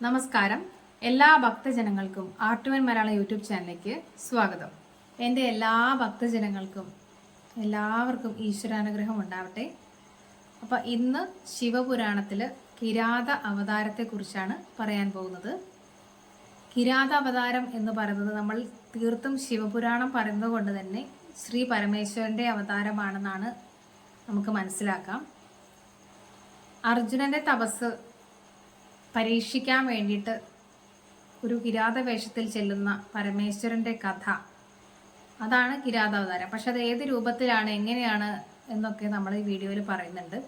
നമസ്കാരം. എല്ലാ ഭക്തജനങ്ങൾക്കും ആർട്ടുവൻ മലയാളം യൂട്യൂബ് ചാനലിലേക്ക് സ്വാഗതം. എന്റെ എല്ലാ ഭക്തജനങ്ങൾക്കും എല്ലാവർക്കും ഈശ്വരാനുഗ്രഹം ഉണ്ടാവട്ടെ. അപ്പോൾ ഇന്ന് ശിവപുരാണത്തിൽ കിരാത അവതാരത്തെക്കുറിച്ചാണ് പറയാൻ പോകുന്നത്. കിരാത അവതാരം എന്ന് പറയുന്നത് നമ്മൾ തീർത്തും ശിവപുരാണം പറയുന്നത് കൊണ്ട് തന്നെ ശ്രീ പരമേശ്വരന്റെ അവതാരമാണെന്നാണ് നമുക്ക് മനസ്സിലാക്കാം. അർജുനന്റെ തപസ് പരീക്ഷിക്കാൻ വേണ്ടിയിട്ട് ഒരു കിരാത വേഷത്തിൽ ചെല്ലുന്ന പരമേശ്വരന്റെ കഥ. അതാണ് കിരാതാവതാരം. പക്ഷെ അത് ഏത് രൂപത്തിലാണ് എങ്ങനെയാണ് എന്നൊക്കെ നമ്മൾ ഈ വീഡിയോയിൽ പറയുന്നുണ്ട്.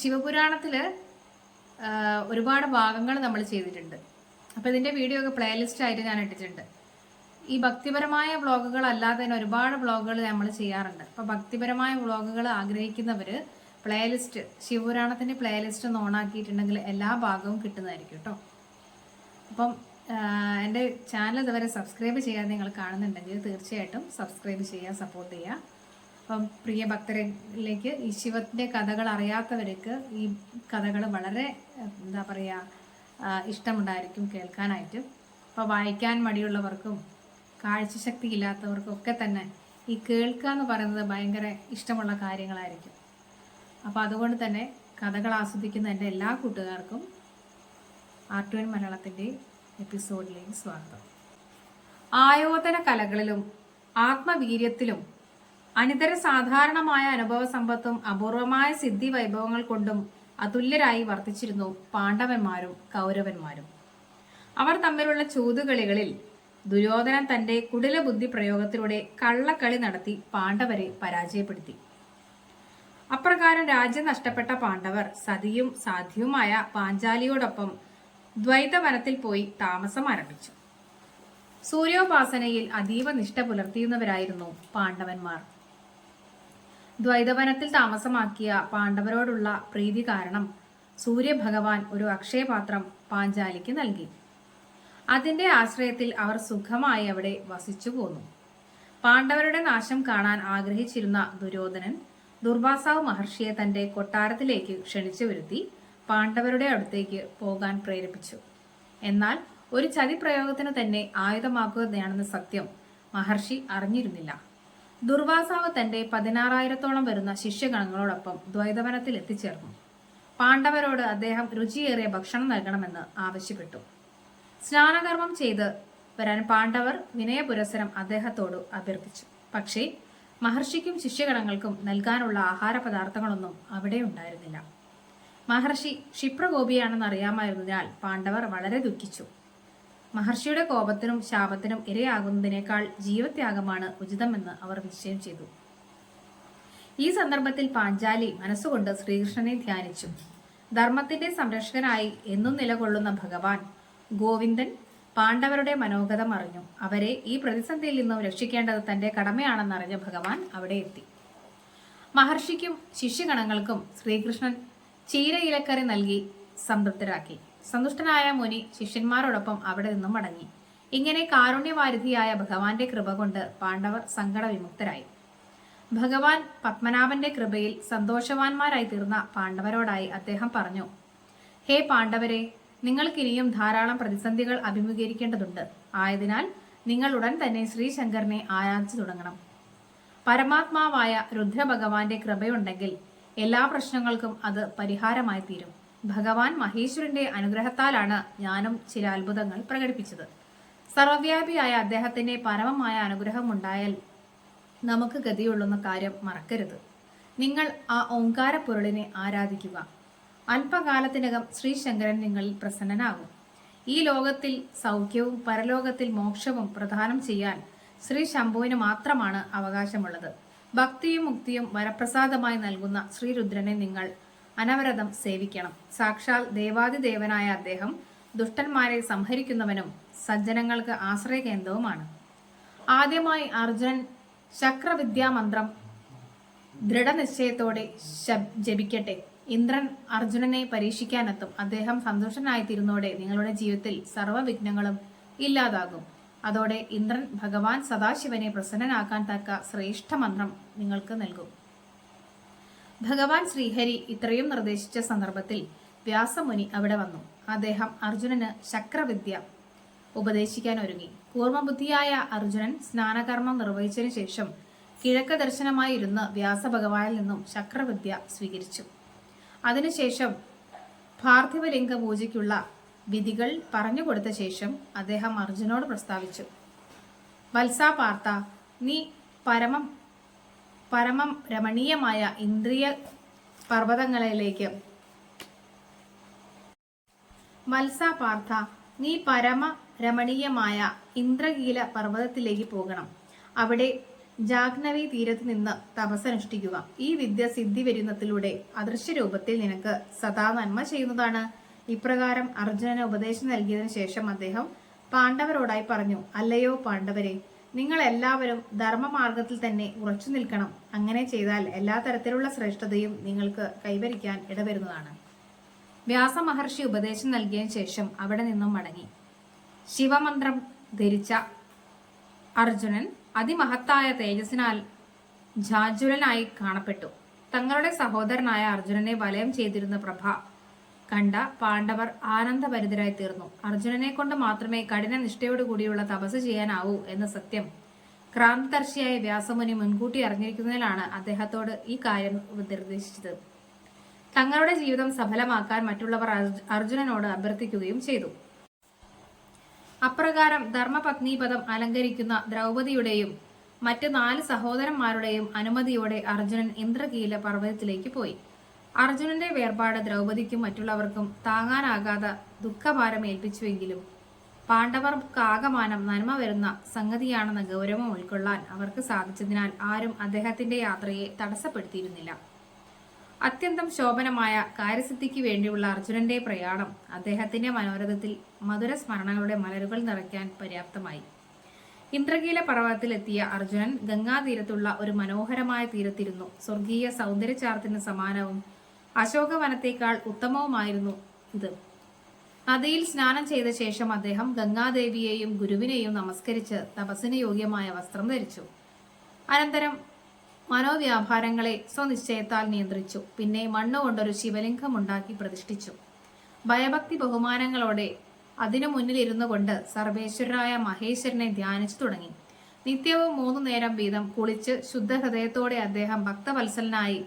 ശിവപുരാണത്തിൽ ഒരുപാട് ഭാഗങ്ങൾ നമ്മൾ ചെയ്തിട്ടുണ്ട്. അപ്പോൾ ഇതിന്റെ വീഡിയോ ഒക്കെ പ്ലേലിസ്റ്റ് ആയിട്ട് ഞാൻ ഇട്ടിട്ടുണ്ട്. ഈ ഭക്തിപരമായ വ്ളോഗുകൾ അല്ലാതെ തന്നെ ഒരുപാട് വ്ളോഗുകൾ നമ്മൾ ചെയ്യാറുണ്ട്. അപ്പോൾ ഭക്തിപരമായ വ്ളോഗുകൾ ആഗ്രഹിക്കുന്നവർ പ്ലേലിസ്റ്റ് ശിവപുരാണത്തിന്റെ പ്ലേലിസ്റ്റ് ഒന്ന് ഓണാക്കിയിട്ടുണ്ടെങ്കിൽ എല്ലാ ഭാഗവും കിട്ടുന്നതായിരിക്കും കേട്ടോ അപ്പം എന്റെ ചാനൽ ഇതുവരെ സബ്സ്ക്രൈബ് ചെയ്യാതെ നിങ്ങൾ കാണുന്നുണ്ടെങ്കിൽ തീർച്ചയായിട്ടും സബ്സ്ക്രൈബ് ചെയ്യുക സപ്പോർട്ട് ചെയ്യുക. അപ്പം പ്രിയ ഭക്തരിലേക്ക് ഈ ശിവത്തിന്റെ കഥകൾ അറിയാത്തവർക്ക് ഈ കഥകൾ വളരെ എന്താ പറയുക ഇഷ്ടമുണ്ടായിരിക്കും കേൾക്കാനായിട്ട്. അപ്പോൾ വായിക്കാൻ മടിയുള്ളവർക്കും കാഴ്ചശക്തി ഇല്ലാത്തവർക്കും ഒക്കെ തന്നെ ഈ കേൾക്കുക എന്ന് പറയുന്നത് ഭയങ്കര ഇഷ്ടമുള്ള കാര്യങ്ങളായിരിക്കും. അപ്പോൾ അതുകൊണ്ട് തന്നെ കഥകൾ ആസ്വദിക്കുന്ന എന്റെ എല്ലാ കൂട്ടുകാർക്കും ആർട്ടുവൻ മലയാളത്തിന്റെ എപ്പിസോഡിലേക്ക് സ്വാഗതം. ആയോധന കലകളിലും ആത്മവീര്യത്തിലും അനിതര സാധാരണമായ അനുഭവ സമ്പത്തും അപൂർവമായ സിദ്ധി വൈഭവങ്ങൾ കൊണ്ടും അതുല്യരായി വർത്തിച്ചിരുന്നു പാണ്ഡവന്മാരും കൗരവന്മാരും. അവർ തമ്മിലുള്ള ചൂതുകളികളിൽ ദുര്യോധനൻ തന്റെ കുടില ബുദ്ധി പ്രയോഗത്തിലൂടെ കള്ളക്കളി നടത്തി പാണ്ഡവരെ പരാജയപ്പെടുത്തി. അപ്രകാരം രാജ്യം നഷ്ടപ്പെട്ട പാണ്ഡവർ സതിയും സാധ്യവുമായ പാഞ്ചാലിയോടൊപ്പം ദ്വൈതവനത്തിൽ പോയി താമസം ആരംഭിച്ചു സൂര്യോപാസനയിൽ അതീവ നിഷ്ഠ പുലർത്തിയുന്നവരായിരുന്നു പാണ്ഡവന്മാർ. ദ്വൈതവനത്തിൽ താമസമാക്കിയ പാണ്ഡവരോടുള്ള പ്രീതി കാരണം സൂര്യഭഗവാൻ ഒരു അക്ഷയപാത്രം പാഞ്ചാലിക്ക് നൽകി. അതിന്റെ ആശ്രയത്തിൽ അവർ സുഖമായി അവിടെ വസിച്ചു പോന്നു പാണ്ഡവരുടെ നാശം കാണാൻ ആഗ്രഹിച്ചിരുന്ന ദുര്യോധനൻ ദുർവാസാവ് മഹർഷിയെ തന്റെ കൊട്ടാരത്തിലേക്ക് ക്ഷണിച്ചു വരുത്തി പാണ്ഡവരുടെ അടുത്തേക്ക് പോകാൻ പ്രേരിപ്പിച്ചു. എന്നാൽ ഒരു ചതി ചതിപ്രയോഗത്തിന് തന്നെ ആയുധമാക്കുകയാണെന്ന സത്യം മഹർഷി അറിഞ്ഞിരുന്നില്ല. ദുർവാസാവ് തന്റെ പതിനാറായിരത്തോളം വരുന്ന ശിഷ്യഗണങ്ങളോടൊപ്പം ദ്വൈതവനത്തിൽ എത്തിച്ചേർന്നു. പാണ്ഡവരോട് അദ്ദേഹം രുചിയേറിയ ഭക്ഷണം നൽകണമെന്ന് ആവശ്യപ്പെട്ടു. സ്നാനകർമ്മം ചെയ്ത് വരാൻ പാണ്ഡവർ വിനയപുരസരം അദ്ദേഹത്തോട് അഭ്യർത്ഥിച്ചു. പക്ഷേ മഹർഷിക്കും ശിഷ്യഗണങ്ങൾക്കും നൽകാനുള്ള ആഹാര പദാർത്ഥങ്ങളൊന്നും അവിടെ ഉണ്ടായിരുന്നില്ല. മഹർഷി ക്ഷിപ്രകോപിയാണെന്ന് അറിയാമായിരുന്നതിനാൽ പാണ്ഡവർ വളരെ ദുഃഖിച്ചു. മഹർഷിയുടെ കോപത്തിനും ശാപത്തിനും ഇരയാകുന്നതിനേക്കാൾ ജീവത്യാഗമാണ് ഉചിതമെന്ന് അവർ നിശ്ചയം ചെയ്തു. ഈ സന്ദർഭത്തിൽ പാഞ്ചാലി മനസ്സുകൊണ്ട് ശ്രീകൃഷ്ണനെ ധ്യാനിച്ചു. ധർമ്മത്തിന്റെ സംരക്ഷകനായി എന്നും നിലകൊള്ളുന്ന ഭഗവാൻ ഗോവിന്ദൻ പാണ്ഡവരുടെ മനോഗതം അറിഞ്ഞു അവരെ ഈ പ്രതിസന്ധിയിൽ നിന്നും രക്ഷിക്കേണ്ടത് തന്റെ കടമയാണെന്നറിഞ്ഞ ഭഗവാൻ അവിടെ എത്തി. മഹർഷിക്കും ശിഷ്യഗണങ്ങൾക്കും ശ്രീകൃഷ്ണൻ ചീരയിലക്കറി നൽകി സംതൃപ്തരാക്കി. സന്തുഷ്ടനായ മുനി ശിഷ്യന്മാരോടൊപ്പം അവിടെ നിന്നും മടങ്ങി. ഇങ്ങനെ കാരുണ്യവാരിധിയായ ഭഗവാന്റെ കൃപ കൊണ്ട് പാണ്ഡവർ സങ്കടവിമുക്തരായി. ഭഗവാൻ പത്മനാഭന്റെ കൃപയിൽ സന്തോഷവാന്മാരായി തീർന്ന പാണ്ഡവരോടായി അദ്ദേഹം പറഞ്ഞു ഹേ പാണ്ഡവരെ നിങ്ങൾക്കിനിയും ധാരാളം പ്രതിസന്ധികൾ അഭിമുഖീകരിക്കേണ്ടതുണ്ട്. ആയതിനാൽ നിങ്ങൾ ഉടൻ തന്നെ ശ്രീശങ്കരനെ ആരാധിച്ചു തുടങ്ങണം. പരമാത്മാവായ രുദ്രഭഗവാന്റെ കൃപയുണ്ടെങ്കിൽ എല്ലാ പ്രശ്നങ്ങൾക്കും അത് പരിഹാരമായി തീരും. ഭഗവാൻ മഹേശ്വരന്റെ അനുഗ്രഹത്താലാണ് ഞാനും ചില അത്ഭുതങ്ങൾ പ്രകടിപ്പിച്ചത്. സർവവ്യാപിയായ അദ്ദേഹത്തിന്റെ പരമമായ അനുഗ്രഹം ഉണ്ടായാൽ നമുക്ക് ഗതിയുള്ളുന്ന കാര്യം മറക്കരുത്. നിങ്ങൾ ആ ഓങ്കാര പൊരുളിനെ ആരാധിക്കുക. അല്പകാലത്തിനകം ശ്രീശങ്കരൻ നിങ്ങളിൽ പ്രസന്നനാകും. ഈ ലോകത്തിൽ സൗഖ്യവും പരലോകത്തിൽ മോക്ഷവും പ്രദാനം ചെയ്യാൻ ശ്രീ ശംഭുവിന് മാത്രമാണ് അവകാശമുള്ളത്. ഭക്തിയും മുക്തിയും വരപ്രസാദമായി നൽകുന്ന ശ്രീരുദ്രനെ നിങ്ങൾ അനവരതം സേവിക്കണം. സാക്ഷാൽ ദേവാദിദേവനായ അദ്ദേഹം ദുഷ്ടന്മാരെ സംഹരിക്കുന്നവനും സജ്ജനങ്ങൾക്ക് ആശ്രയകേന്ദ്രവുമാണ്. ആദ്യമായി അർജുനൻ ചക്രവിദ്യാമന്ത്രം ദൃഢനിശ്ചയത്തോടെ ജപിക്കട്ടെ. ഇന്ദ്രൻ അർജുനനെ പരീക്ഷിക്കാനെത്തും. അദ്ദേഹം സന്തോഷനായി തീരുന്നോടെ നിങ്ങളുടെ ജീവിതത്തിൽ സർവവിഘ്നങ്ങളും ഇല്ലാതാകും. അതോടെ ഇന്ദ്രൻ ഭഗവാൻ സദാശിവനെ പ്രസന്നനാക്കാൻ തക്ക ശ്രേഷ്ഠ മന്ത്രം നിങ്ങൾക്ക് നൽകും. ഭഗവാൻ ശ്രീഹരി ഇത്രയും നിർദ്ദേശിച്ച സന്ദർഭത്തിൽ വ്യാസമുനി അവിടെ വന്നു. അദ്ദേഹം അർജുനന് ശക്രവിദ്യ ഉപദേശിക്കാൻ ഒരുങ്ങി കൂർമ്മബുദ്ധിയായ അർജുനൻ സ്നാനകർമ്മം നിർവഹിച്ചതിനു ശേഷം കിഴക്ക് ദർശനമായി ഇരുന്ന് വ്യാസഭഗവാനിൽ നിന്നും ശക്രവിദ്യ സ്വീകരിച്ചു. അതിനുശേഷം പാർത്ഥിവലിംഗ പൂജയ്ക്കുള്ള വിധികൾ പറഞ്ഞു കൊടുത്ത ശേഷം അദ്ദേഹം അർജുനോട് പ്രസ്താവിച്ചു. വത്സ പാർത്ഥ നീ പരമം പരമം രമണീയമായ ഇന്ദ്രിയ പർവതങ്ങളിലേക്ക് വത്സ പാർത്ഥ നീ പരമ രമണീയമായ ഇന്ദ്രകീല പർവതത്തിലേക്ക് പോകണം. അവിടെ ജാഗ്നവി തീരത്ത് നിന്ന് തപസ്സനുഷ്ഠിക്കുക. ഈ വിദ്യ സിദ്ധി വരുന്നതിലൂടെ അദൃശ്യ രൂപത്തിൽ നിനക്ക് സദാ നന്മ ചെയ്യുന്നതാണ്. ഇപ്രകാരം അർജുനന് ഉപദേശം നൽകിയതിനു ശേഷം അദ്ദേഹം പാണ്ഡവരോടായി പറഞ്ഞു അല്ലയോ പാണ്ഡവരെ നിങ്ങൾ എല്ലാവരും ധർമ്മമാർഗത്തിൽ തന്നെ ഉറച്ചു നിൽക്കണം. അങ്ങനെ ചെയ്താൽ എല്ലാ തരത്തിലുള്ള ശ്രേഷ്ഠതയും നിങ്ങൾക്ക് കൈവരിക്കാൻ ഇടവരുന്നതാണ്. വ്യാസ മഹർഷി ഉപദേശം നൽകിയതിനു ശേഷം അവിടെ നിന്നും മടങ്ങി. ശിവമന്ത്രം ധരിച്ച അർജുനൻ അതിമഹത്തായ തേജസ്സിനാൽ ജാജ്വലനായി കാണപ്പെട്ടു. തങ്ങളുടെ സഹോദരനായ അർജുനനെ വലയം ചെയ്തിരുന്ന പ്രഭ കണ്ട പാണ്ഡവർ ആനന്ദഭരിതരായി തീർന്നു. അർജുനനെ കൊണ്ട് മാത്രമേ കഠിന നിഷ്ഠയോടുകൂടിയുള്ള തപസ് ചെയ്യാനാവൂ എന്ന സത്യം ക്രാന്തദർശിയായ വ്യാസമുനി മുൻകൂട്ടി അറിഞ്ഞിരിക്കുന്നതിലാണ് അദ്ദേഹത്തോട് ഈ കാര്യം നിർദ്ദേശിച്ചത്. തങ്ങളുടെ ജീവിതം സഫലമാക്കാൻ മറ്റുള്ളവർ അർജു- അർജുനനോട് അഭ്യർത്ഥിക്കുകയും ചെയ്തു. അപ്രകാരം ധർമ്മപത്നീപദം അലങ്കരിക്കുന്ന ദ്രൗപതിയുടെയും മറ്റ് നാല് സഹോദരന്മാരുടെയും അനുമതിയോടെ അർജുനൻ ഇന്ദ്രകീല പർവതത്തിലേക്ക് പോയി. അർജുനന്റെ വേർപാട് ദ്രൗപദിക്കും മറ്റുള്ളവർക്കും താങ്ങാനാകാതെ ദുഃഖഭാരം ഏൽപ്പിച്ചുവെങ്കിലും പാണ്ഡവർക്കാകമാനം നന്മ വരുന്ന സംഗതിയാണെന്ന ഗൗരവം ഉൾക്കൊള്ളാൻ അവർക്ക് സാധിച്ചതിനാൽ ആരും അദ്ദേഹത്തിന്റെ യാത്രയെ തടസ്സപ്പെടുത്തിയിരുന്നില്ല. അത്യന്തം ശോഭനമായ കാര്യസിദ്ധിക്ക് വേണ്ടിയുള്ള അർജുനന്റെ പ്രയാണം അദ്ദേഹത്തിന്റെ മനോരഥത്തിൽ മധുര സ്മരണകളുടെ മലരുകൾ നിറയ്ക്കാൻ പര്യാപ്തമായി. ഇന്ദ്രകീല പർവതത്തിലെത്തിയ അർജുനൻ ഗംഗാതീരത്തുള്ള ഒരു മനോഹരമായ തീരത്തിരുന്നു. സ്വർഗീയ സൗന്ദര്യചാർത്തിന് സമാനവും അശോകവനത്തേക്കാൾ ഉത്തമവുമായിരുന്നു ഇത്. നദിയിൽ സ്നാനം ചെയ്ത ശേഷം അദ്ദേഹം ഗംഗാദേവിയെയും ഗുരുവിനെയും നമസ്കരിച്ച് തപസ്സിന് യോഗ്യമായ വസ്ത്രം ധരിച്ചു. അനന്തരം മനോവ്യാപാരങ്ങളെ സ്വനിശ്ചയത്താൽ നിയന്ത്രിച്ചു. പിന്നെ മണ്ണുകൊണ്ടൊരു ശിവലിംഗം ഉണ്ടാക്കി പ്രതിഷ്ഠിച്ചു. ഭയഭക്തി ബഹുമാനങ്ങളോടെ അതിനു മുന്നിലിരുന്നു കൊണ്ട് സർവേശ്വരനായ മഹേശ്വരനെ ധ്യാനിച്ചു തുടങ്ങി. നിത്യവും മൂന്നു നേരം വീതം കുളിച്ച് ശുദ്ധഹൃദയത്തോടെ അദ്ദേഹം ഭക്തവത്സലനായി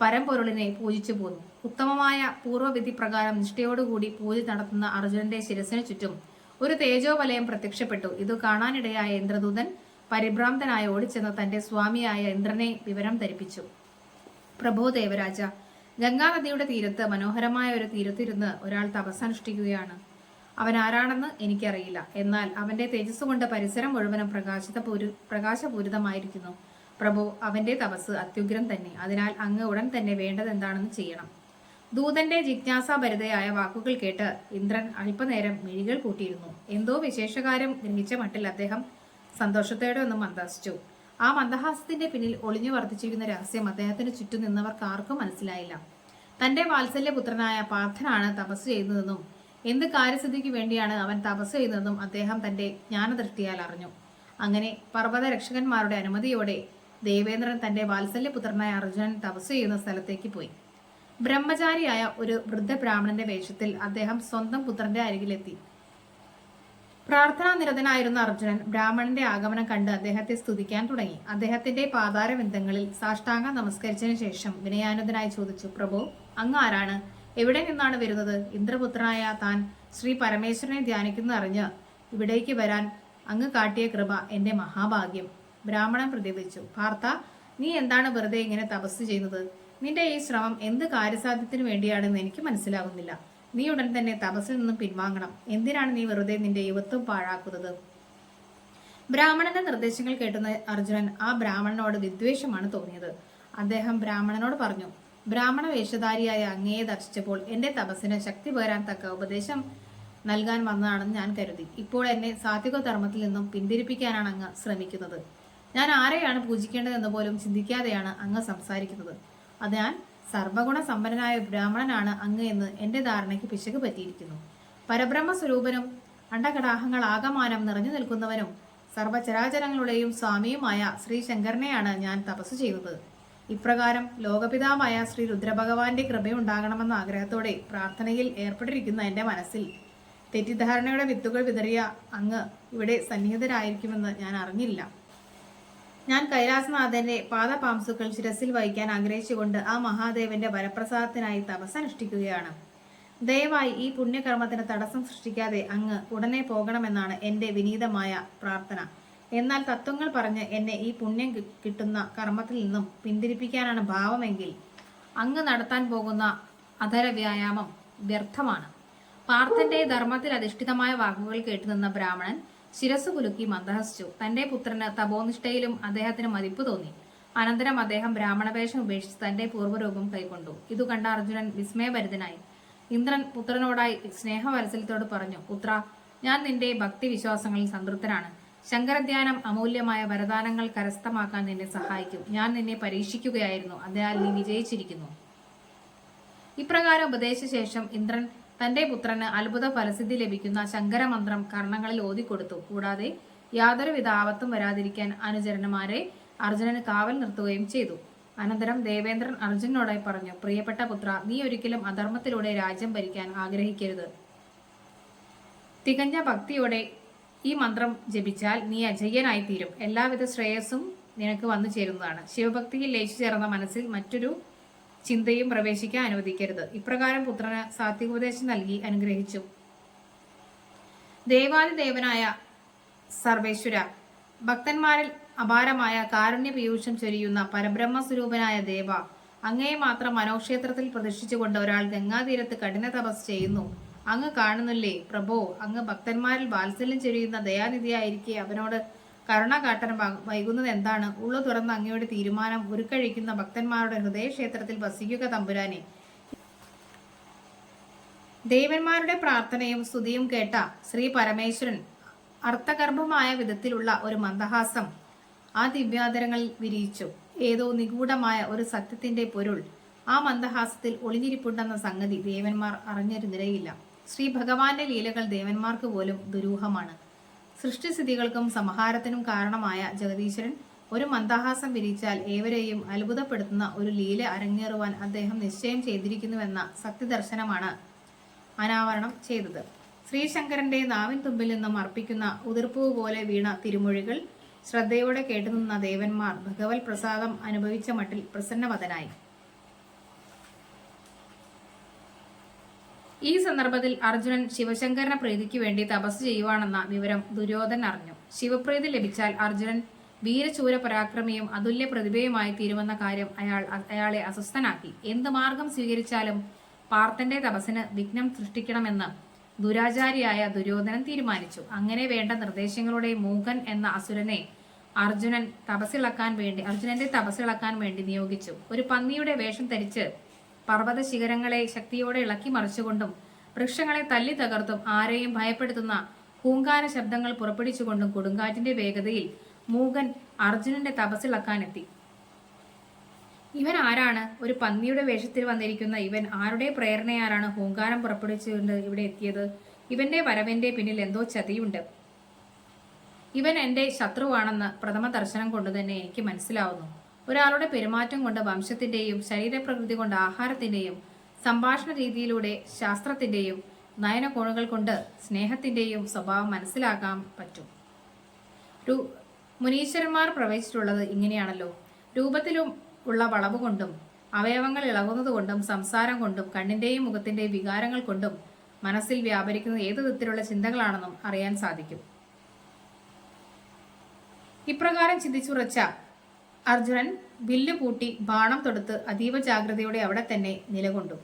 പരമ്പൊരുളിനെ പൂജിച്ചു പോന്നു. ഉത്തമമായ പൂർവവിധി പ്രകാരം നിഷ്ഠയോടുകൂടി പൂജ നടത്തുന്ന അർജുനന്റെ ശിരസിനു ചുറ്റും ഒരു തേജോവലയം പ്രത്യക്ഷപ്പെട്ടു. ഇത് കാണാനിടയായ ഇന്ദ്രദൂതൻ പരിഭ്രാന്തനായി ഓടിച്ചെന്ന് തന്റെ സ്വാമിയായ ഇന്ദ്രനെ വിവരം ധരിപ്പിച്ചു. പ്രഭോ ദേവരാജ ഗംഗാനദിയുടെ തീരത്ത് മനോഹരമായ ഒരു തീരത്തിരുന്ന് ഒരാൾ തപസ്സനുഷ്ഠിക്കുകയാണ് അവൻ ആരാണെന്ന് എനിക്കറിയില്ല. എന്നാൽ അവന്റെ തേജസ് കൊണ്ട് പരിസരം മുഴുവനും പ്രകാശിത പൂരി പ്രകാശപൂരിതമായിരിക്കുന്നു. പ്രഭു അവന്റെ തപസ് അത്യുഗ്രം തന്നെ. അതിനാൽ അങ്ങ് ഉടൻ തന്നെ വേണ്ടത് എന്താണെന്ന് ചെയ്യണം. ദൂതന്റെ ജിജ്ഞാസാഭരിതയായ വാക്കുകൾ കേട്ട് ഇന്ദ്രൻ അല്പനേരം മിഴികൾ കൂട്ടിയിരുന്നു. എന്തോ വിശേഷകാരം ഗ്രഹിച്ച മട്ടിൽ അദ്ദേഹം സന്തോഷത്തോടെ ഒന്ന് മന്ദാസിച്ചു. ആ മന്ദഹാസത്തിന്റെ പിന്നിൽ ഒളിഞ്ഞു വർദ്ധിച്ചിരിക്കുന്ന രഹസ്യം അദ്ദേഹത്തിന് ചുറ്റും നിന്നവർക്ക് ആർക്കും മനസ്സിലായില്ല. തന്റെ വാത്സല്യപുത്രനായ പാർത്ഥനാണ് തപസ് ചെയ്യുന്നതെന്നും എന്ത് കാര്യസിദ്ധിക്ക് വേണ്ടിയാണ് അവൻ തപസ് ചെയ്യുന്നതെന്നും അദ്ദേഹം തന്റെ ജ്ഞാനദൃഷ്ടിയാൽ അറിഞ്ഞു. അങ്ങനെ പർവത രക്ഷകന്മാരുടെ അനുമതിയോടെ ദേവേന്ദ്രൻ തന്റെ വാത്സല്യപുത്രനായ അർജുനൻ തപസ് ചെയ്യുന്ന സ്ഥലത്തേക്ക് പോയി. ബ്രഹ്മചാരിയായ ഒരു വൃദ്ധ ബ്രാഹ്മണന്റെ വേഷത്തിൽ അദ്ദേഹം സ്വന്തം പുത്രന്റെ അരികിലെത്തി. പ്രാർത്ഥനാ നിരതനായിരുന്ന അർജുനൻ ബ്രാഹ്മണന്റെ ആഗമനം കണ്ട് അദ്ദേഹത്തെ സ്തുതിക്കാൻ തുടങ്ങി. അദ്ദേഹത്തിന്റെ പാതാരബന്ധങ്ങളിൽ സാഷ്ടാംഗം നമസ്കരിച്ചതിനു ശേഷം വിനയാനുദനായി ചോദിച്ചു പ്രഭു അങ്ങ് ആരാണ്? എവിടെ നിന്നാണ് വരുന്നത്? ഇന്ദ്രപുത്രനായ താൻ ശ്രീ പരമേശ്വരനെ ധ്യാനിക്കുന്ന അറിഞ്ഞ് ഇവിടേക്ക് വരാൻ അങ്ങ് കാട്ടിയ കൃപ എന്റെ മഹാഭാഗ്യം. ബ്രാഹ്മണൻ പ്രതികരിച്ചു പാർത്ഥ നീ എന്താണ് വെറുതെ ഇങ്ങനെ തപസ് ചെയ്യുന്നത്? നിന്റെ ഈ ശ്രമം എന്ത് കാര്യസാധ്യത്തിനു വേണ്ടിയാണെന്ന് എനിക്ക് മനസ്സിലാകുന്നില്ല നീ ഉടൻ തന്നെ തപസ്സിൽ നിന്നും പിൻവാങ്ങണം. എന്തിനാണ് നീ വെറുതെ നിന്റെ യുവത്വം പാഴാക്കുന്നത്? ബ്രാഹ്മണന്റെ നിർദ്ദേശങ്ങൾ കേട്ടുന്ന അർജുനൻ ആ ബ്രാഹ്മണനോട് വിദ്വേഷമാണ് തോന്നിയത്. അദ്ദേഹം ബ്രാഹ്മണനോട് പറഞ്ഞു ബ്രാഹ്മണ വേഷധാരിയായ അങ്ങയെ ദർശിച്ചപ്പോൾ എന്റെ തപസ്സിന് ശക്തി പകരാൻ തക്ക ഉപദേശം നൽകാൻ വന്നതാണെന്ന് ഞാൻ കരുതി. ഇപ്പോൾ എന്നെ സാത്വിക ധർമ്മത്തിൽ നിന്നും പിന്തിരിപ്പിക്കാനാണ് അങ്ങ് ശ്രമിക്കുന്നത്. ഞാൻ ആരെയാണ് പൂജിക്കേണ്ടതെന്ന് പോലും ചിന്തിക്കാതെയാണ് അങ്ങ് സംസാരിക്കുന്നത്. അതിനാൽ സർവഗുണ സമ്പന്നനായ ബ്രാഹ്മണനാണ് അങ്ങ് എന്ന് എന്റെ ധാരണയ്ക്ക് പിശക് പറ്റിയിരിക്കുന്നു. പരബ്രഹ്മ സ്വരൂപനും അണ്ടകടാഹങ്ങൾ ആകമാനം നിറഞ്ഞു നിൽക്കുന്നവനും സർവചരാചരങ്ങളുടെയും സ്വാമിയുമായ ശ്രീ ശങ്കരനെയാണ് ഞാൻ തപസ് ചെയ്തത്. ഇപ്രകാരം ലോകപിതാവായ ശ്രീ രുദ്രഭഗവാന്റെ കൃപയുണ്ടാകണമെന്ന ആഗ്രഹത്തോടെ പ്രാർത്ഥനയിൽ ഏർപ്പെട്ടിരിക്കുന്ന എന്റെ മനസ്സിൽ തെറ്റിദ്ധാരണയുടെ വിത്തുകൾ വിതറിയ അങ്ങ് ഇവിടെ സന്നിഹിതരായിരിക്കുമെന്ന് ഞാൻ അറിഞ്ഞില്ല. ഞാൻ കൈലാസനാഥന്റെ പാദപാംസുക്കൾ ശിരസിൽ വഹിക്കാൻ ആഗ്രഹിച്ചുകൊണ്ട് ആ മഹാദേവന്റെ വരപ്രസാദത്തിനായി തപസനുഷ്ഠിക്കുകയാണ് ദയവായി ഈ പുണ്യകർമ്മത്തിന് തടസ്സം സൃഷ്ടിക്കാതെ അങ്ങ് ഉടനെ പോകണമെന്നാണ് എന്റെ വിനീതമായ പ്രാർത്ഥന. എന്നാൽ തത്വങ്ങൾ പറഞ്ഞ് എന്നെ ഈ പുണ്യം കിട്ടുന്ന കർമ്മത്തിൽ നിന്നും പിന്തിരിപ്പിക്കാനാണ് ഭാവമെങ്കിൽ അങ്ങ് നടത്താൻ പോകുന്ന അധര വ്യായാമം വ്യർത്ഥമാണ്. പാർത്ഥന്റെ ധർമ്മത്തിൽ അധിഷ്ഠിതമായ വാക്കുകൾ കേട്ടുനിന്ന ബ്രാഹ്മണൻ ശിരസ് കുലുക്കി മന്ദഹസിച്ചു. തന്റെ പുത്രന് തപോനിഷ്ഠയിലും അദ്ദേഹത്തിന് മതിപ്പ് തോന്നി. അനന്തരം അദ്ദേഹം ബ്രാഹ്മണവേഷം ഉപേക്ഷിച്ച് തന്റെ പൂർവരൂപം കൈക്കൊണ്ടു. ഇതു കണ്ട അർജുനൻ വിസ്മയഭരിതനായി. ഇന്ദ്രൻ പുത്രനോടായി സ്നേഹവത്സലത്തോട് പറഞ്ഞു പുത്ര ഞാൻ നിന്റെ ഭക്തിവിശ്വാസങ്ങളിൽ സംതൃപ്തനാണ്. ശങ്കരധ്യാനം അമൂല്യമായ വരദാനങ്ങൾ കരസ്ഥമാക്കാൻ നിന്നെ സഹായിക്കും. ഞാൻ നിന്നെ പരീക്ഷിക്കുകയായിരുന്നു അതിനാൽ നീ വിജയിച്ചിരിക്കുന്നു ഇപ്രകാരം ഉപദേശശേഷം ശേഷം ഇന്ദ്രൻ തന്റെ പുത്രന് അത്ഭുത ഫലസിദ്ധി ലഭിക്കുന്ന ശങ്കരമന്ത്രം കർണങ്ങളിൽ ഓതിക്കൊടുത്തു. കൂടാതെ യാതൊരുവിധ ആപത്തും വരാതിരിക്കാൻ അനുചരന്മാരെ അർജുനന് കാവൽ നിർത്തുകയും ചെയ്തു. അനന്തരം ദേവേന്ദ്രൻ അർജുനോടായി പറഞ്ഞു പ്രിയപ്പെട്ട പുത്ര നീ ഒരിക്കലും അധർമ്മത്തിലൂടെ രാജ്യം ഭരിക്കാൻ ആഗ്രഹിക്കരുത്. തികഞ്ഞ ഭക്തിയോടെ ഈ മന്ത്രം ജപിച്ചാൽ നീ അജയ്യനായി തീരും എല്ലാവിധ ശ്രേയസ്സും നിനക്ക് വന്നു ചേരുന്നതാണ്. ശിവഭക്തിയിൽ ലയിച്ചു ചേർന്ന മനസ്സിൽ മറ്റൊരു ചിന്തയും പ്രവേശിക്കാൻ അനുവദിക്കരുത്. ഇപ്രകാരം പുത്രന് സാത്വികോപദേശം നൽകി അനുഗ്രഹിച്ചു. ദേവാദിദേവനായ സർവേശ്വര ഭക്തന്മാരിൽ അപാരമായ കാരുണ്യ പീയൂഷം ചൊരിയുന്ന പരബ്രഹ്മ സ്വരൂപനായ ദേവ അങ്ങയെ മാത്രം മനോക്ഷേത്രത്തിൽ പ്രതിഷ്ഠിച്ചുകൊണ്ട് ഒരാൾ ഗംഗാതീരത്ത് കഠിന തപസ് ചെയ്യുന്നു. അങ്ങ് കാണുന്നില്ലേ? പ്രഭോ അങ്ങ് ഭക്തന്മാരിൽ വാത്സല്യം ചൊരിയുന്ന ദയാനിധിയായിരിക്കെ അവനോട് കരുണ കാട്ടൻ വൈകുന്നത് എന്താണ്? ഉള്ളു തുറന്ന് അങ്ങയുടെ തീരുമാനം ഉരുക്കഴിക്കുന്ന ഭക്തന്മാരുടെ ഹൃദയക്ഷേത്രത്തിൽ വസിക്കുക തമ്പുരാനെ. ദേവന്മാരുടെ പ്രാർത്ഥനയും സ്തുതിയും കേട്ട ശ്രീ പരമേശ്വരൻ അർത്ഥഗർഭമായ വിധത്തിലുള്ള ഒരു മന്ദഹാസം ആ ദിവ്യാതരങ്ങളിൽ വിരിയിച്ചു. ഏതോ നിഗൂഢമായ ഒരു സത്യത്തിന്റെ പൊരുൾ ആ മന്ദഹാസത്തിൽ ഒളിഞ്ഞിരിപ്പുണ്ടെന്ന സംഗതി ദേവന്മാർ അറിഞ്ഞിരുന്നിരയില്ല ശ്രീ ഭഗവാന്റെ ലീലകൾ ദേവന്മാർക്ക് പോലും ദുരൂഹമാണ്. സൃഷ്ടിസ്ഥിതികൾക്കും സംഹാരത്തിനും കാരണമായ ജഗദീശ്വരൻ ഒരു മന്ദഹാസം വിരിച്ചാൽ ഏവരെയും അത്ഭുതപ്പെടുത്തുന്ന ഒരു ലീല അരങ്ങേറുവാൻ അദ്ദേഹം നിശ്ചയം ചെയ്തിരിക്കുന്നുവെന്ന സത്യദർശനമാണ് അനാവരണം ചെയ്തത്. ശ്രീശങ്കരന്റെ നാവിൻ തുമ്പിൽ നിന്നും അർപ്പിക്കുന്ന ഉതിർപ്പു പോലെ വീണ തിരുമൊഴികൾ ശ്രദ്ധയോടെ കേട്ടുനിന്ന ദേവന്മാർ ഭഗവത് പ്രസാദം അനുഭവിച്ച മട്ടിൽ പ്രസന്നവതനായി. ഈ സന്ദർഭത്തിൽ അർജുനൻ ശിവശങ്കരന പ്രീതിക്ക് വേണ്ടി തപസ് ചെയ്യുവാണെന്ന വിവരം ദുര്യോധൻ അറിഞ്ഞു. ശിവപ്രീതി ലഭിച്ചാൽ അർജുനൻ വീരചൂര പരാക്രമിയും അതുല്യ പ്രതിഭയുമായി തീരുമെന്ന കാര്യം അയാൾ അയാളെ അസ്വസ്ഥനാക്കി. എന്ത് മാർഗം സ്വീകരിച്ചാലും പാർത്ഥന്റെ തപസ്സിന് വിഘ്നം സൃഷ്ടിക്കണമെന്ന് ദുരാചാരിയായ ദുര്യോധനൻ തീരുമാനിച്ചു. അങ്ങനെ വേണ്ട നിർദ്ദേശങ്ങളുടെ മൂകൻ എന്ന അസുരനെ അർജുനൻ തപസ്സിളക്കാൻ വേണ്ടി അർജുനന്റെ തപസ്സിളക്കാൻ വേണ്ടി നിയോഗിച്ചു. ഒരു പന്നിയുടെ വേഷം ധരിച്ച് പർവത ശിഖരങ്ങളെ ശക്തിയോടെ ഇളക്കി മറിച്ചുകൊണ്ടും വൃക്ഷങ്ങളെ തല്ലി തകർത്തും ആരെയും ഭയപ്പെടുത്തുന്ന ഹൂങ്കാര ശബ്ദങ്ങൾ പുറപ്പെടുവിച്ചുകൊണ്ടും കൊടുങ്കാറ്റിന്റെ വേഗതയിൽ മൂകൻ അർജുനന്റെ തപസ്സിളക്കാനെത്തി. ഇവൻ ആരാണ്? ഒരു പന്നിയുടെ വേഷത്തിൽ വന്നിരിക്കുന്ന ഇവൻ ആരുടെ പ്രേരണയാലാണ് ഹൂങ്കാരം പുറപ്പെടുവിച്ചുകൊണ്ട് ഇവിടെ എത്തിയത്? ഇവന്റെ വരവിന്റെ പിന്നിൽ എന്തോ ചതിയുണ്ട്. ഇവൻ എന്റെ ശത്രുവാണെന്ന് പ്രഥമ ദർശനം കൊണ്ട് തന്നെ എനിക്ക് മനസ്സിലാവുന്നു. ഒരാളുടെ പെരുമാറ്റം കൊണ്ട് വംശത്തിന്റെയും ശരീരപ്രകൃതി കൊണ്ട് ആഹാരത്തിന്റെയും സംഭാഷണ രീതിയിലൂടെ ശാസ്ത്രത്തിന്റെയും നയനകോണുകൾ കൊണ്ട് സ്നേഹത്തിന്റെയും സ്വഭാവം മനസ്സിലാക്കാൻ പറ്റും. രു- മുനീശ്വരന്മാർ പ്രവചിച്ചിട്ടുള്ളത് ഇങ്ങനെയാണല്ലോ. രൂപത്തിലും ഉള്ള വളവ് കൊണ്ടും അവയവങ്ങൾ ഇളകുന്നത് കൊണ്ടും സംസാരം കൊണ്ടും കണ്ണിന്റെയും മുഖത്തിന്റെയും വികാരങ്ങൾ കൊണ്ടും മനസ്സിൽ വ്യാപരിക്കുന്ന ഏത് വിധത്തിലുള്ള ചിന്തകളാണെന്നും അറിയാൻ സാധിക്കും. ഇപ്രകാരം ചിന്തിച്ചുറച്ച അർജുനൻ വില്ല് പൂട്ടി ബാണം തൊടുത്ത് അതീവ ജാഗ്രതയോടെ അവിടെ തന്നെ നിലകൊണ്ടു.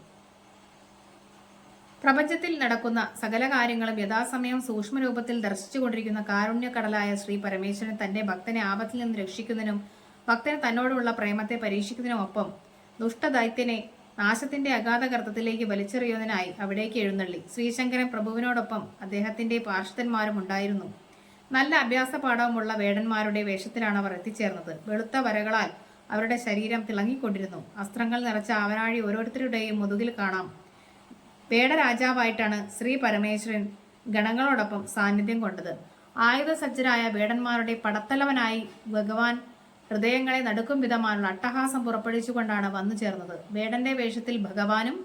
പ്രപഞ്ചത്തിൽ നടക്കുന്ന സകല കാര്യങ്ങളും യഥാസമയം സൂക്ഷ്മരൂപത്തിൽ ദർശിച്ചുകൊണ്ടിരിക്കുന്ന കാരുണ്യക്കടലായ ശ്രീ പരമേശ്വരൻ തന്റെ ഭക്തനെ ആപത്തിൽ നിന്ന് രക്ഷിക്കുന്നതിനും ഭക്തന് തന്നോടുള്ള പ്രേമത്തെ പരീക്ഷിക്കുന്നതിനുമൊപ്പം ദുഷ്ടദൈത്യനെ നാശത്തിന്റെ അഗാധ ഗർത്തത്തിലേക്ക് വലിച്ചെറിയുന്നതിനായി അവിടേക്ക് എഴുന്നള്ളി. ശ്രീശങ്കരൻ പ്രഭുവിനോടൊപ്പം അദ്ദേഹത്തിന്റെ പാർശ്വന്മാരും ഉണ്ടായിരുന്നു. നല്ല അഭ്യാസ പാഠവുമുള്ള വേടന്മാരുടെ വേഷത്തിലാണ് അവർ എത്തിച്ചേർന്നത്. വെളുത്ത വരകളാൽ അവരുടെ ശരീരം തിളങ്ങിക്കൊണ്ടിരുന്നു. അസ്ത്രങ്ങൾ നിറച്ച ആവനാഴി ഓരോരുത്തരുടെയും മുതുകിൽ കാണാം. വേടരാജാവായിട്ടാണ് ശ്രീ പരമേശ്വരൻ ഗണങ്ങളോടൊപ്പം സാന്നിധ്യം കൊണ്ടത്. ആയുധസജ്ജരായ വേടന്മാരുടെ പടത്തലവനായി ഭഗവാൻ ഹൃദയങ്ങളെ നടുക്കും വിധമാനുള്ള അട്ടഹാസം പുറപ്പെടുവിച്ചുകൊണ്ടാണ് വന്നു ചേർന്നത്. വേടന്റെ വേഷത്തിൽ ഭഗവാനും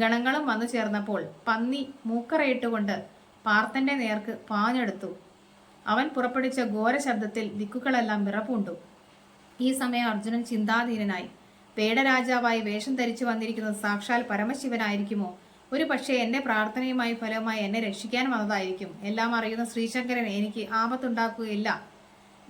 ഗണങ്ങളും വന്നു ചേർന്നപ്പോൾ പന്നി മൂക്കറയിട്ടുകൊണ്ട് പാർത്തന്റെ നേർക്ക് പാഞ്ഞെടുത്തു. അവൻ പുറപ്പെടുവിച്ച ഘോര ശബ്ദത്തിൽ ദിക്കുകളെല്ലാം വിറപ്പുണ്ടു ഈ സമയം അർജുനൻ ചിന്താധീനനായി. പേടരാജാവായി വേഷം ധരിച്ചു വന്നിരിക്കുന്നത് സാക്ഷാൽ പരമശിവനായിരിക്കുമോ? ഒരു പക്ഷേ എന്റെ പ്രാർത്ഥനയുമായി ഫലമായി എന്നെ രക്ഷിക്കാൻ വന്നതായിരിക്കും. എല്ലാം അറിയുന്ന ശ്രീശങ്കരൻ എനിക്ക് ആപത്തുണ്ടാക്കുകയില്ല.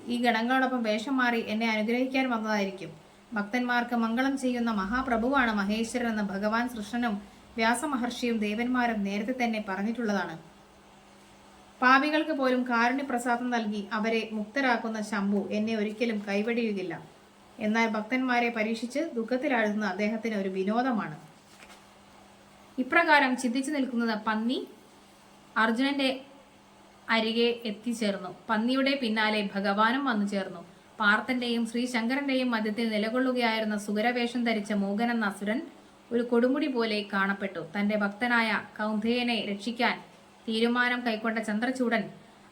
ഈ ഗണങ്ങളോടൊപ്പം വേഷം മാറി എന്നെ അനുഗ്രഹിക്കാൻ വന്നതായിരിക്കും. ഭക്തന്മാർക്ക് മംഗളം ചെയ്യുന്ന മഹാപ്രഭുവാണ് മഹേശ്വരൻ എന്ന് ഭഗവാൻ കൃഷ്ണനും വ്യാസമഹർഷിയും ദേവന്മാരും നേരത്തെ തന്നെ പറഞ്ഞിട്ടുള്ളതാണ്. പാപികൾക്ക് പോലും കാരുണ്യപ്രസാദം നൽകി അവരെ മുക്തരാക്കുന്ന ശംഭു എന്നെ ഒരിക്കലും കൈവടിയുകയില്ല. എന്നാൽ ഭക്തന്മാരെ പരീക്ഷിച്ച് ദുഃഖത്തിലാഴുന്ന അദ്ദേഹത്തിന് ഒരു വിനോദമാണ്. ഇപ്രകാരം ചിന്തിച്ചു നിൽക്കുന്നത് പന്നി അർജുനന്റെ അരികെ എത്തിച്ചേർന്നു. പന്നിയുടെ പിന്നാലെ ഭഗവാനും വന്നു ചേർന്നു. പാർത്ഥന്റെയും ശ്രീശങ്കരന്റെയും മധ്യത്തിൽ നിലകൊള്ളുകയായിരുന്ന സുഗരവേഷം ധരിച്ച മൂകൻ എന്ന അസുരൻ ഒരു കൊടുമുടി പോലെ കാണപ്പെട്ടു. തന്റെ ഭക്തനായ കൗന്ധേയനെ രക്ഷിക്കാൻ തീരുമാനം കൈക്കൊണ്ട ചന്ദ്രചൂടൻ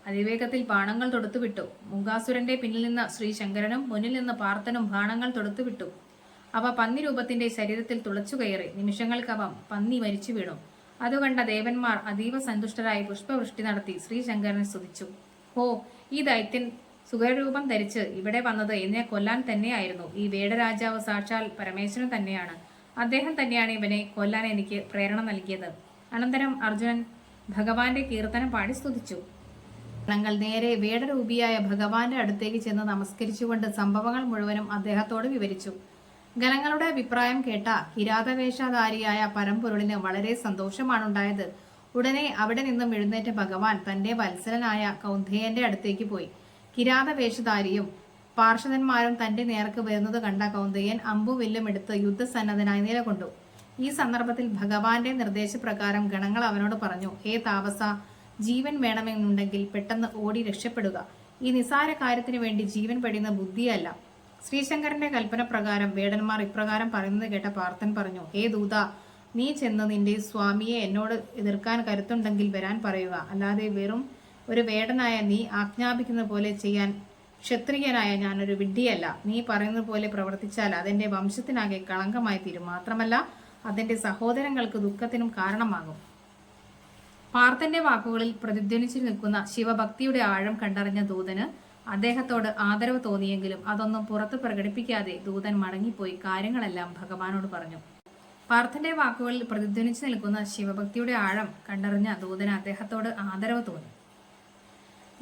അതിവേഗത്തിൽ ബാണങ്ങൾ തൊടുത്തുവിട്ടു. മുങ്കാസുരന്റെ പിന്നിൽ നിന്ന് ശ്രീശങ്കരനും മുന്നിൽ നിന്ന് പാർത്ഥനും ബാണങ്ങൾ തൊടുത്തുവിട്ടു. അവ പന്നി രൂപത്തിന്റെ ശരീരത്തിൽ തുളച്ചു കയറി. നിമിഷങ്ങൾക്കകം പന്നി മരിച്ചു വീണു. അതുകണ്ട ദേവന്മാർ അതീവ സന്തുഷ്ടരായി പുഷ്പവൃഷ്ടി നടത്തി ശ്രീശങ്കരനെ സ്തുതിച്ചു. ഹോ ഈ ദൈത്യൻ സുഖരൂപം ധരിച്ച് ഇവിടെ വന്നത് എന്നെ കൊല്ലാൻ തന്നെയായിരുന്നു. ഈ വേടരാജാവ് സാക്ഷാൽ പരമേശ്വരൻ തന്നെയാണ്. അദ്ദേഹം തന്നെയാണ് ഇവനെ കൊല്ലാൻ എനിക്ക് പ്രേരണ നൽകിയത്. അനന്തരം അർജുനൻ ഭഗവാന്റെ കീർത്തനം പാടി സ്തുതിച്ചു. ഞങ്ങൾ നേരെ വേടരൂപിയായ ഭഗവാന്റെ അടുത്തേക്ക് ചെന്ന് നമസ്കരിച്ചുകൊണ്ട് സംഭവങ്ങൾ മുഴുവനും അദ്ദേഹത്തോട് വിവരിച്ചു. ഗലങ്ങളുടെ അഭിപ്രായം കേട്ട കിരാതവേഷധാരിയായ പരമ്പൊരുളിന് വളരെ സന്തോഷമാണുണ്ടായത്. ഉടനെ അവിടെ നിന്നും എഴുന്നേറ്റ ഭഗവാൻ തന്റെ വത്സലനായ കൗന്ധേയന്റെ അടുത്തേക്ക് പോയി. കിരാതവേഷധാരിയും പാർഷദന്മാരും തന്റെ നേർക്ക് വരുന്നത് കണ്ട കൗന്ദയൻ അമ്പുവില്ലുമെടുത്ത് യുദ്ധസന്നദ്ധനായി നിലകൊണ്ടു. ഈ സന്ദർഭത്തിൽ ഭഗവാന്റെ നിർദ്ദേശപ്രകാരം ഗണങ്ങൾ അവനോട് പറഞ്ഞു ഹേ താപസ ജീവൻ വേണമെന്നുണ്ടെങ്കിൽ പെട്ടെന്ന് ഓടി രക്ഷപ്പെടുക. ഈ നിസാര കാര്യത്തിന് വേണ്ടി ജീവൻ പെടുന്ന ബുദ്ധിയല്ല. ശ്രീശങ്കരന്റെ കൽപ്പന പ്രകാരം വേടന്മാർ ഇപ്രകാരം പറയുന്നത് കേട്ട പാർത്ഥൻ പറഞ്ഞു ഹേ ദൂത നീ ചെന്ന് നിന്റെ സ്വാമിയെ എന്നോട് എതിർക്കാൻ കരുത്തുണ്ടെങ്കിൽ വരാൻ പറയുക. അല്ലാതെ വെറും ഒരു വേടനായ നീ ആജ്ഞാപിക്കുന്ന പോലെ ചെയ്യാൻ ക്ഷത്രിയനായ ഞാനൊരു വിഡ്ഢിയല്ല. നീ പറയുന്നത് പോലെ പ്രവർത്തിച്ചാൽ അതെന്റെ വംശത്തിനാകെ കളങ്കമായി തീരും. മാത്രമല്ല അതെന്റെ സഹോദരങ്ങൾക്ക് ദുഃഖത്തിനും കാരണമാകും. പാർത്ഥന്റെ വാക്കുകളിൽ പ്രതിധ്വനിച്ചു നിൽക്കുന്ന ശിവഭക്തിയുടെ ആഴം കണ്ടറിഞ്ഞ ദൂതന് അദ്ദേഹത്തോട് ആദരവ് തോന്നിയെങ്കിലും അതൊന്നും പുറത്ത് പ്രകടിപ്പിക്കാതെ ദൂതൻ മടങ്ങിപ്പോയി കാര്യങ്ങളെല്ലാം ഭഗവാനോട് പറഞ്ഞു. പാർത്ഥന്റെ വാക്കുകളിൽ പ്രതിധ്വനിച്ചു നിൽക്കുന്ന ശിവഭക്തിയുടെ ആഴം കണ്ടറിഞ്ഞ ദൂതന് അദ്ദേഹത്തോട് ആദരവ് തോന്നി.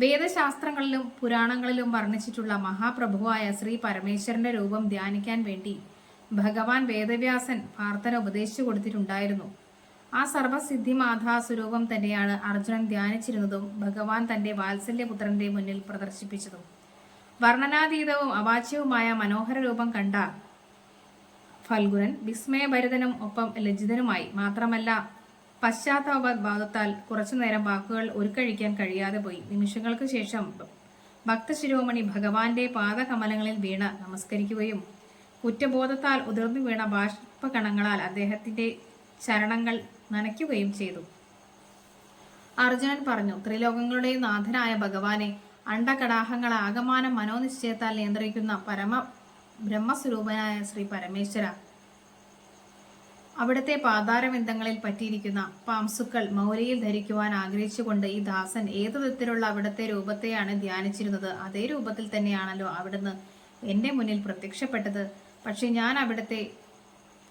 വേദശാസ്ത്രങ്ങളിലും പുരാണങ്ങളിലും വർണിച്ചിട്ടുള്ള മഹാപ്രഭുവായ ശ്രീ പരമേശ്വരന്റെ രൂപം ധ്യാനിക്കാൻ വേണ്ടി ഭഗവാൻ വേദവ്യാസൻ പാർത്ഥന് ഉപദേശിച്ചു കൊടുത്തിട്ടുണ്ടായിരുന്നു. ആ സർവസിദ്ധിമാധാ സ്വരൂപം തന്നെയാണ് അർജുനൻ ധ്യാനിച്ചിരുന്നതും ഭഗവാൻ തന്റെ വാത്സല്യപുത്രന്റെ മുന്നിൽ പ്രദർശിപ്പിച്ചതും. വർണനാതീതവും അവാച്യവുമായ മനോഹര രൂപം കണ്ട ഫൽഗുനൻ വിസ്മയഭരിതനും ഒപ്പം ലജ്ജിതനുമായി മാത്രമല്ല പശ്ചാത്താപബാധത്താൽ കുറച്ചുനേരം വാക്കുകൾ ഉരുക്കഴിക്കാൻ കഴിയാതെ പോയി. നിമിഷങ്ങൾക്ക് ശേഷം ഭക്തശിരോമണി ഭഗവാന്റെ പാദകമലങ്ങളിൽ വീണ നമസ്കരിക്കുകയും കുറ്റബോധത്താൽ ഉതിർന്നു വീണ ബാഷ്പകണങ്ങളാൽ അദ്ദേഹത്തിന്റെ ചരണങ്ങൾ നനയ്ക്കുകയും ചെയ്തു. അർജുനൻ പറഞ്ഞു ത്രിലോകങ്ങളുടെയും നാഥനായ ഭഗവാനെ അണ്ടകടാഹങ്ങളെ ആകമാനം മനോനിശ്ചയത്താൽ നിയന്ത്രിക്കുന്ന പരമ ബ്രഹ്മസ്വരൂപനായ ശ്രീ പരമേശ്വര. അവിടുത്തെ പാതാരബന്ധങ്ങളിൽ പറ്റിയിരിക്കുന്ന പാംസുക്കൾ മൗലിയിൽ ധരിക്കുവാൻ ആഗ്രഹിച്ചുകൊണ്ട് ഈ ദാസൻ ഏതു വിധത്തിലുള്ള അവിടുത്തെ രൂപത്തെയാണ് ധ്യാനിച്ചിരുന്നത് അതേ രൂപത്തിൽ തന്നെയാണല്ലോ അവിടുന്ന് എന്റെ മുന്നിൽ പ്രത്യക്ഷപ്പെട്ടത്. പക്ഷെ ഞാൻ അവിടുത്തെ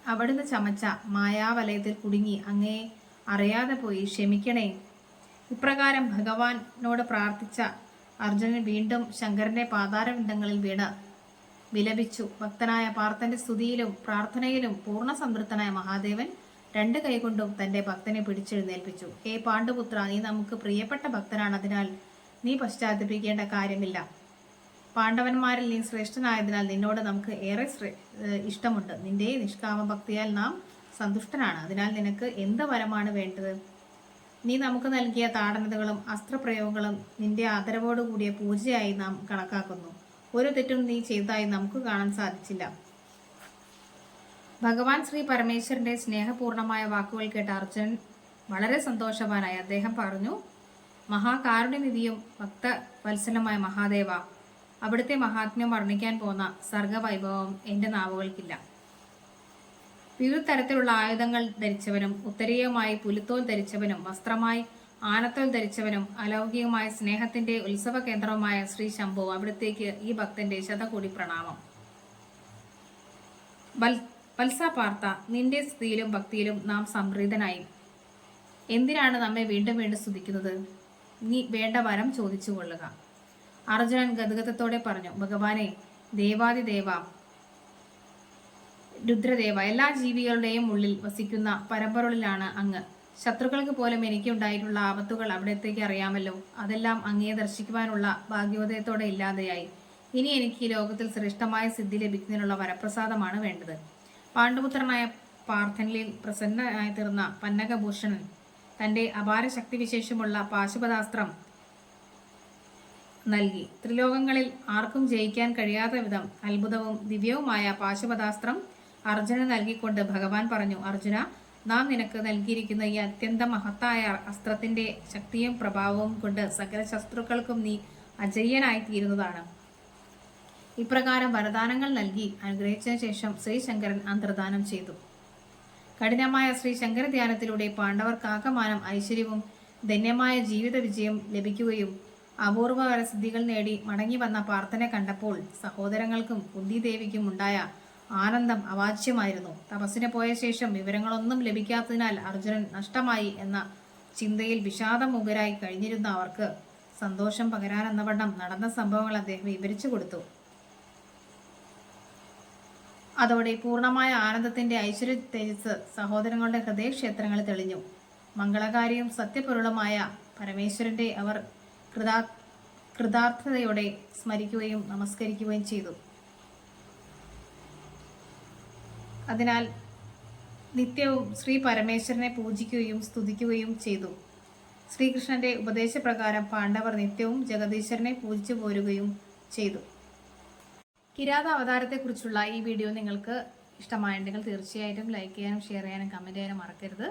അവിടുന്ന് ചമച്ച മായാവലയത്തിൽ കുടുങ്ങി അങ്ങേ അറിയാതെ പോയി ക്ഷമിക്കണേ. ഇപ്രകാരം ഭഗവാനോട് പ്രാർത്ഥിച്ച അർജുനൻ വീണ്ടും ശങ്കരന്റെ പാതാരബിന്ദങ്ങളിൽ വീണ്. വിലപിച്ചു. ഭക്തനായ പാർത്ഥന്റെ സ്തുതിയിലും പ്രാർത്ഥനയിലും പൂർണ സംതൃപ്തനായ മഹാദേവൻ രണ്ട് കൈകൊണ്ടും തന്റെ ഭക്തനെ പിടിച്ചെഴുന്നേൽപ്പിച്ചു. ഹേ പാണ്ഡുപുത്ര നീ നമുക്ക് പ്രിയപ്പെട്ട ഭക്തനാണ് അതിനാൽ നീ പശ്ചാത്തപിക്കേണ്ട കാര്യമില്ല. പാണ്ഡവന്മാരിൽ നീ ശ്രേഷ്ഠനായതിനാൽ നിന്നോട് നമുക്ക് ഏറെ ഇഷ്ടമുണ്ട്. നിന്റെ നിഷ്കാമ ഭക്തിയാൽ നാം സന്തുഷ്ടനാണ്. അതിനാൽ നിനക്ക് എന്ത് വരമാണ് വേണ്ടത്? നീ നമുക്ക് നൽകിയ താടനതകളും അസ്ത്രപ്രയോഗങ്ങളും നിന്റെ ആദരവോടുകൂടിയ പൂജയായി നാം കണക്കാക്കുന്നു. ഒരു തെറ്റും നീ ചെയ്തതായി നമുക്ക് കാണാൻ സാധിച്ചില്ല. ഭഗവാൻ ശ്രീ പരമേശ്വരന്റെ സ്നേഹപൂർണമായ വാക്കുകൾ കേട്ട അർജുനൻ വളരെ സന്തോഷവാനായി അദ്ദേഹം പറഞ്ഞു മഹാകാരുണ്യനിധിയും ഭക്തവത്സലമായ മഹാദേവ അവിടുത്തെ മഹാത്മ്യം വർണിക്കാൻ പോന്ന സർഗവൈഭവം എന്റെ നാവുകൾക്കില്ല. വിവിധ തരത്തിലുള്ള ആയുധങ്ങൾ ധരിച്ചവനും ഉത്തരീയമായി പുലുത്തോൽ ധരിച്ചവനും വസ്ത്രമായി ആനത്തോൽ ധരിച്ചവനും അലൗകികമായ സ്നേഹത്തിന്റെ ഉത്സവ കേന്ദ്രവുമായ ശ്രീ ശംഭു അവിടത്തേക്ക് ഈ ഭക്തന്റെ ശതകൂടി പ്രണാമം. വത്സ പാർത്ത നിന്റെ സ്തുതിയിലും ഭക്തിയിലും നാം സംപ്രീതനായി. എന്തിനാണ് നമ്മെ വീണ്ടും വീണ്ടും സ്തുതിക്കുന്നത്? നീ വേണ്ട വരം ചോദിച്ചു കൊള്ളുക അർജുനൻ ഗതഗതത്തോടെ പറഞ്ഞു ഭഗവാനെ ദേവാദിദേവ രുദ്രദേവ എല്ലാ ജീവികളുടെയും ഉള്ളിൽ വസിക്കുന്ന പരമ്പൊരുളിലാണ് അങ്ങ്. ശത്രുക്കൾക്ക് പോലും എനിക്കുണ്ടായിട്ടുള്ള ആപത്തുകൾ അവിടത്തേക്ക് അറിയാമല്ലോ. അതെല്ലാം അങ്ങയെ ദർശിക്കുവാനുള്ള ഭാഗ്യോദയത്തോടെ ഇല്ലാതെയായി. ഇനി എനിക്ക് ഈ ലോകത്തിൽ ശ്രേഷ്ഠമായ സിദ്ധി ലഭിക്കുന്നതിനുള്ള വരപ്രസാദമാണ് വേണ്ടത്. പാണ്ഡുപുത്രനായ പാർത്ഥനിൽ പ്രസന്നനായി തീർന്ന പന്നകഭൂഷണൻ തന്റെ അപാര ശക്തിവിശേഷമുള്ള പാശുപതാസ്ത്രം നൽകി. ത്രിലോകങ്ങളിൽ ആർക്കും ജയിക്കാൻ കഴിയാത്ത വിധം അത്ഭുതവും ദിവ്യവുമായ പാശുപതാസ്ത്രം അർജുന നൽകിക്കൊണ്ട് ഭഗവാൻ പറഞ്ഞു അർജുന നാം നിനക്ക് നൽകിയിരിക്കുന്ന ഈ അത്യന്ത മഹത്തായ അസ്ത്രത്തിന്റെ ശക്തിയും പ്രഭാവവും കൊണ്ട് സകല ശത്രുക്കൾക്കും നീ അജയ്യനായി തീരുന്നതാണ്. ഇപ്രകാരം വരദാനങ്ങൾ നൽകി അനുഗ്രഹിച്ചതിനു ശേഷം ശ്രീശങ്കരൻ അന്തർദാനം ചെയ്തു. കഠിനമായ ശ്രീശങ്കര ധ്യാനത്തിലൂടെ പാണ്ഡവർക്കാകമാനം ഐശ്വര്യവും ധന്യമായ ജീവിത വിജയം ലഭിക്കുകയും അപൂർവ വരസിദ്ധികൾ നേടി മടങ്ങി വന്ന പാർത്ഥനെ കണ്ടപ്പോൾ സഹോദരങ്ങൾക്കും കുന്തിദേവിക്കും ഉണ്ടായ ആനന്ദം അവാച്യമായിരുന്നു. തപസ്സിന് പോയ ശേഷം വിവരങ്ങളൊന്നും ലഭിക്കാത്തതിനാൽ അർജുനൻ നഷ്ടമായി എന്ന ചിന്തയിൽ വിഷാദമുഖരായി കഴിഞ്ഞിരുന്ന അവർക്ക് സന്തോഷം പകരാനെന്നവണ്ണം നടന്ന സംഭവങ്ങൾ അദ്ദേഹം വിവരിച്ചു കൊടുത്തു. അതോടെ പൂർണമായ ആനന്ദത്തിന്റെ ഐശ്വര്യ തേജസ് സഹോദരങ്ങളുടെ ഹൃദയക്ഷേത്രങ്ങളിൽ തെളിഞ്ഞു. മംഗളകാരിയും സത്യപൊരുളുമായ പരമേശ്വരന്റെ അവർ കൃതാ കൃതാർത്ഥതയോടെ സ്മരിക്കുകയും നമസ്കരിക്കുകയും ചെയ്തു. അതിനാൽ നിത്യവും ശ്രീ പരമേശ്വരനെ പൂജിക്കുകയും സ്തുതിക്കുകയും ചെയ്തു. ശ്രീകൃഷ്ണന്റെ ഉപദേശപ്രകാരം പാണ്ഡവർ നിത്യവും ജഗദീശ്വരനെ പൂജിച്ചു പോരുകയും ചെയ്തു. കിരാത അവതാരത്തെക്കുറിച്ചുള്ള ഈ വീഡിയോ നിങ്ങൾക്ക് ഇഷ്ടമായിട്ടുണ്ടെങ്കിൽ തീർച്ചയായിട്ടും ലൈക്ക് ചെയ്യാനും ഷെയർ ചെയ്യാനും കമന്റ് ചെയ്യാനും മറക്കരുത്.